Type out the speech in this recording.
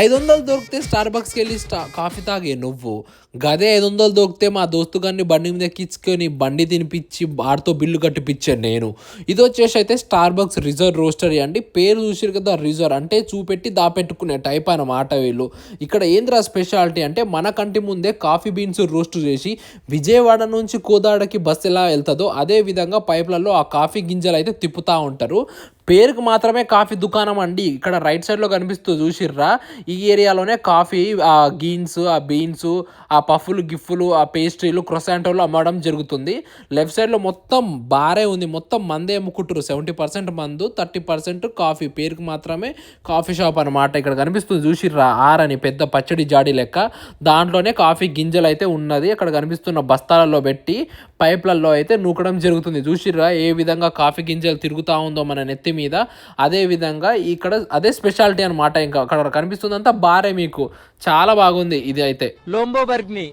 ఐదు వందలు దొరికితే స్టార్ బక్స్కి వెళ్ళి స్టా కాఫీ తాగే నువ్వు. గదే ఐదు వందలు దొరికితే మా దోస్తు గారిని బండి మీద ఎక్కించుకొని బండి తినిపించి వాడితో బిల్లు కట్టిపించాను నేను. ఇది వచ్చేసి అయితే స్టార్ బక్స్ రిజర్వ్ రోస్టరీ అండి. పేరు చూసారు కదా రిజర్వ్. అంటే చూపెట్టి దాపెట్టుకునే టైప్ అన్నమాట వీళ్ళు. ఇక్కడ ఏంద్రా స్పెషాలిటీ అంటే మన కంటి ముందే కాఫీ బీన్స్ రోస్ట్ చేసి విజయవాడ నుంచి కోదాడకి బస్సు ఎలా వెళ్తుందో అదే విధంగా పైప్లలో ఆ కాఫీ గింజలు అయితే తిప్పుతూ ఉంటారు. పేరుకు మాత్రమే కాఫీ దుకాణం అండి. ఇక్కడ రైట్ సైడ్లో కనిపిస్తూ చూసిర్రా? ఈ ఏరియాలోనే కాఫీ ఆ గీన్స్ ఆ బీన్స్ ఆ పఫ్లు గిఫ్లు ఆ పేస్ట్రీలు క్రొసాంటోలు అమ్మడం జరుగుతుంది. లెఫ్ట్ సైడ్లో మొత్తం బారే ఉంది. మొత్తం మందే అమ్ముకుంటారు సెవెంటీ పర్సెంట్ మందు థర్టీ పర్సెంట్ కాఫీ. పేరుకు మాత్రమే కాఫీ షాప్ అనమాట ఇక్కడ కనిపిస్తుంది చూసిర్రా? ఆర్ అని పెద్ద పచ్చడి జాడి లెక్క. దాంట్లోనే కాఫీ గింజలు అయితే ఉన్నది. అక్కడ కనిపిస్తున్న బస్తాలలో పెట్టి పైప్లలో అయితే నూకడం జరుగుతుంది. చూసిర్రా? ఏ విధంగా కాఫీ గింజలు తిరుగుతూ ఉందో మన నెత్తి మీద అదే విధంగా ఇక్కడ అదే స్పెషాలిటీ అనమాట ఇంకా అక్కడ కనిపిస్తుందంతా బారే మీకు. చాలా బాగుంది ఇది అయితే. లోంబోబర్గ్ని